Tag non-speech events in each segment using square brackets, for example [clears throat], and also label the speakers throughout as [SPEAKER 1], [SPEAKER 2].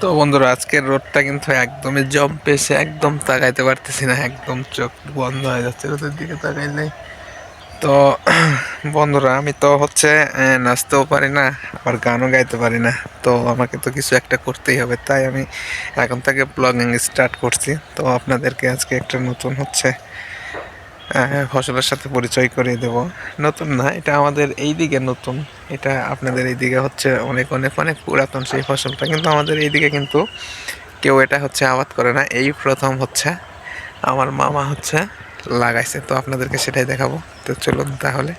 [SPEAKER 1] তো বন্ধুরা, আজকের রোদটা কিন্তু একদমই জম পেয়েছে একদম তাকাইতে পারতেছি না, একদম চোখ বন্ধ হয়ে যাচ্ছে রোদের দিকে তাকাইলে তো [clears throat] বন্ধুরা, আমি তো হচ্ছে নাচতেও পারি না, আবার গানও গাইতে পারি না। তো আমাকে তো কিছু একটা করতেই হবে, তাই আমি এখন থেকে ব্লগিং স্টার্ট করছি। তো আপনাদেরকে আজকে একটা নতুন হচ্ছে ফসলের সাথে পরিচয় করিয়ে দেব। নতুন না, এটা আমাদের এই দিকে নতুন। এটা আপনাদের এই দিকে হচ্ছে অনেক অনেক অনেক পুরাতন সেই ফসলটা। কিন্তু আমাদের এই দিকে কিন্তু কেউ এটা হচ্ছে আবাদ করে না। এই প্রথম হচ্ছে, আমার মামা হচ্ছে লাগাইছে। তো আপনাদেরকে সেটাই দেখাবো। তো চলুন তাহলে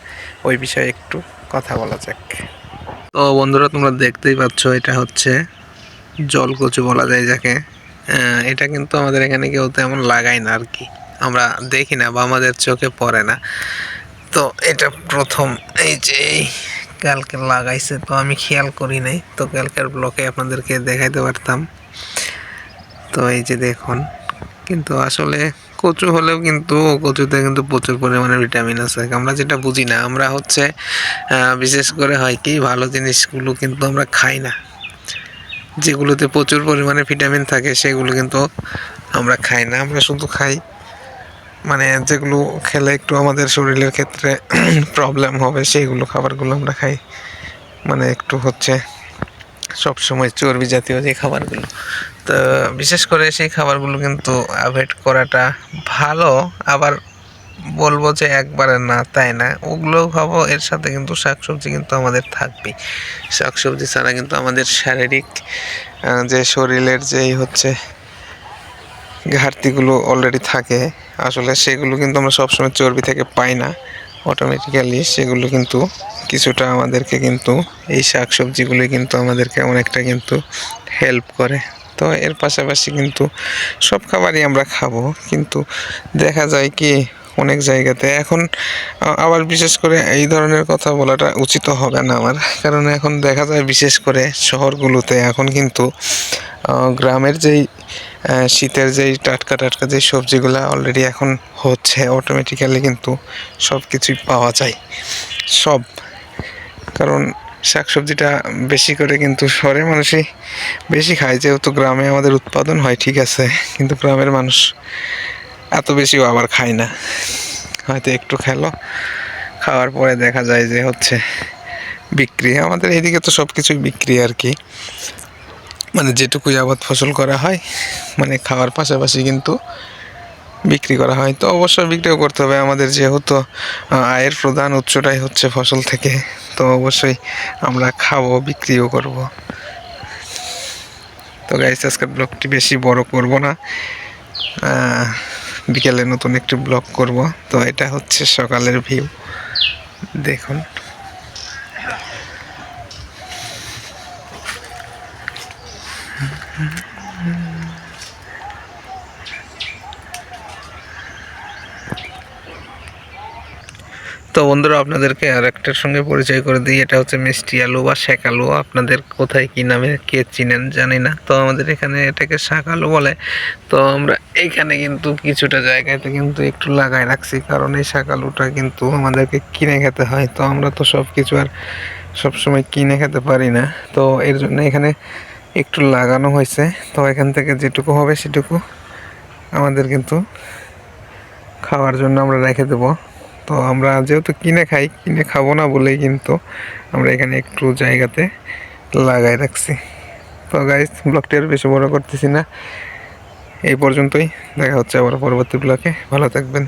[SPEAKER 1] ওই বিষয়ে একটু কথা বলা যাক। তো বন্ধুরা, তোমরা দেখতেই পাচ্ছ, এটা হচ্ছে জলকচু বলা যায় যাকে। এটা কিন্তু আমাদের এখানে কেউ তেমন লাগায় না আর কি। আমরা দেখি না বা আমাদের চোখে পড়ে না। তো এটা প্রথম, এই যে কালকে লাগাইছে, তো আমি খেয়াল করি নাই। তো কালকের ব্লকে আপনাদেরকে দেখাইতে পারতাম। তো এই যে দেখুন, কিন্তু আসলে কচু হলেও কিন্তু কচুতে কিন্তু প্রচুর পরিমাণে ভিটামিন আছে। আমরা যেটা বুঝি না, আমরা হচ্ছে বিশেষ করে হয় কি, ভালো জিনিসগুলো কিন্তু আমরা খাই না। যেগুলোতে প্রচুর পরিমাণে ভিটামিন থাকে, সেগুলো কিন্তু আমরা খাই না। আমরা শুধু খাই মানে যেগুলো খেলে একটু আমাদের শরীরের ক্ষেত্রে [clears throat] প্রবলেম হবে, সেইগুলো খাবারগুলো আমরা খাই। মানে একটু হচ্ছে সব সময় চর্বি জাতীয় যে খাবারগুলো। তো বিশেষ করে সেই খাবারগুলো কিন্তু অ্যাভয়েড করাটা ভালো। আবার বলব যে একবারে না, তাই না? ওগুলোও খাব এর সাথে কিন্তু শাকসবজি কিন্তু আমাদের থাকবেই। শাকসবজি ছাড়া কিন্তু আমাদের শারীরিক যে শরীরের যেই হচ্ছে ঘাটতিগুলো অলরেডি থাকে আসলে সেগুলো কিন্তু আমরা সবসময় চর্বি থেকে পাই না। অটোমেটিক্যালি সেগুলো কিন্তু কিছুটা আমাদেরকে কিন্তু এই শাক সবজিগুলোই কিন্তু আমাদেরকে অনেকটা কিন্তু হেল্প করে। তো এর পাশাপাশি কিন্তু সব খাবারই আমরা খাব। কিন্তু দেখা যায় কি অনেক জায়গাতে এখন আবার বিশেষ করে এই ধরনের কথা বলাটা উচিত হবে না আমার। কারণ এখন দেখা যায় বিশেষ করে শহরগুলোতে এখন কিন্তু গ্রামের যেই শীতের যেই টাটকা টাটকা যেই সবজিগুলো অলরেডি এখন হচ্ছে অটোমেটিক্যালি কিন্তু সব কিছুই পাওয়া যায়। সব। কারণ শাকসবজিটা বেশি করে কিন্তু শহরের মানুষই বেশি খায়, যেহেতু গ্রামে আমাদের উৎপাদন হয়, ঠিক আছে? কিন্তু গ্রামের মানুষ এত বেশিও আবার খায় না। হয়তো একটু খেলো, খাওয়ার পরে দেখা যায় যে হচ্ছে বিক্রি। আমাদের এইদিকে তো সব কিছুই বিক্রি আর কি। মানে যেটুকুই আবাদ ফসল করা হয় মানে খাওয়ার পাশাপাশি কিন্তু বিক্রি করা হয়। তো অবশ্যই বিক্রিও করতে হবে। আমাদের যেহেতু আয়ের প্রধান উৎসটাই হচ্ছে ফসল থেকে, তো অবশ্যই আমরা খাব, বিক্রিও করব। তো গাইস আজকের ব্লগটি বেশি বড় করব না। বিকেলে নতুন একটি ব্লগ করব। তো এটা হচ্ছে সকালের ভিউ দেখুন। তো বন্ধুরা, আপনাদেরকে আর একটার সঙ্গে পরিচয় করে দিই। এটা হচ্ছে মিষ্টি আলু বা শেক আলু। আপনাদের কোথায়, কি নামে, কে চিনেন জানি না। তো আমাদের এখানে এটাকে শাক আলু বলে। তো আমরা এখানে কিন্তু কিছুটা জায়গাতে কিন্তু একটু লাগাই রাখছি, কারণ এই শাক আলুটা কিন্তু আমাদেরকে কিনে খেতে হয়। তো আমরা তো সব কিছু আর সবসময় কিনে খেতে পারি না। তো এর জন্য এখানে একটু লাগানো হয়েছে। তো এখান থেকে যেটুকু হবে সেটুকু আমাদের কিন্তু খাওয়ার জন্য আমরা রেখে দেবো। তো আমরা যেহেতু কিনে খাই, কিনে খাব না বলেই কিন্তু আমরা এখানে একটু জায়গাতে লাগাই রাখছি। তো গাইজ ব্লগটি আর বেশি বড় করতেছি না। এই পর্যন্তই। দেখা হচ্ছে আবার পরবর্তী ব্লগে ভালো থাকবেন।